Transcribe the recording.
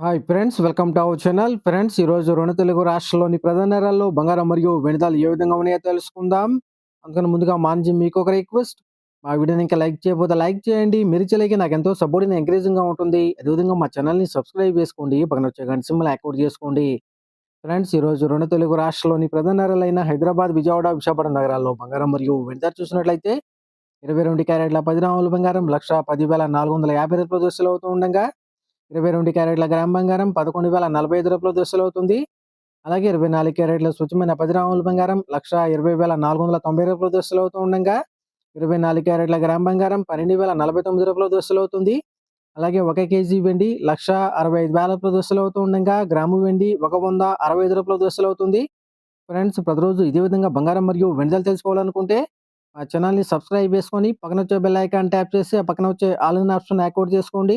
Hi friends welcome to our channel friends ఈరోజు రెండు తెలుగు రాష్ట్రాల్లోని ప్రధాన నగరాల్లో బంగారం మరియు వెనుదాలు ఏ విధంగా ఉన్నాయో తెలుసుకుందాం. అందుకని ముందుగా మాంజీ మీకు ఒక రిక్వెస్ట్ మా వీడియోని ఇంకా లైక్ చేయకపోతే లైక్ చేయండి. మీరు చేయలేక నాకు ఎంతో సపోర్ట్ని ఎంకరేజింగ్గా ఉంటుంది. అదేవిధంగా మా ఛానల్ని సబ్స్క్రైబ్ చేసుకోండి. పక్కన వచ్చే గంట సింబల్ యాక్టివేట్ చేసుకోండి. ఫ్రెండ్స్ ఈరోజు రెండు తెలుగు రాష్ట్రాల్లోని ప్రధాన నగరాలైన హైదరాబాద్ విజయవాడ విశాఖపట్నం నగరాల్లో బంగారం మరియు వెనుదాలు చూసినట్లయితే ఇరవై రెండు క్యారెట్ల పది రాముల బంగారం లక్ష పదివేల నాలుగు వందల యాభై రూపాయలు అవుతూ ఉండగా ఇరవై రెండు క్యారెట్ల గ్రామ్ బంగారం పదకొండు వేల నలభై ఐదు రూపాయల దశలు అవుతుంది అలాగే ఇరవై నాలుగు క్యారెట్ల స్వచ్ఛమైన పది రాముల బంగారం లక్ష ఇరవై వేల నాలుగు వందల తొంభై రూపాయల దశలు అవుతూ ఉండగా ఇరవై నాలుగు క్యారెట్ల గ్రామ్ బంగారం పన్నెండు వేల నలభై తొమ్మిది రూపాయల దశలు అవుతుంది అలాగే ఒక కేజీ వెండి లక్ష అరవై ఐదు వేల రూపాయల దశలు అవుతూ ఉండగా గ్రాము వెండి ఒక వంద అరవై ఐదు రూపాయల దశలు అవుతుంది ఫ్రెండ్స్ ప్రతిరోజు ఇదే విధంగా బంగారం మరియు వెండిదలు తెలుసుకోవాలనుకుంటే మా ఛానల్ని సబ్స్క్రైబ్ చేసుకొని పక్కన వచ్చే బెల్ ఐకాన్ ట్యాప్ చేసి ఆ పక్కన వచ్చే ఆల్ ఇన్ ఆప్షన్ యాక్టివేట్ చేసుకోండి.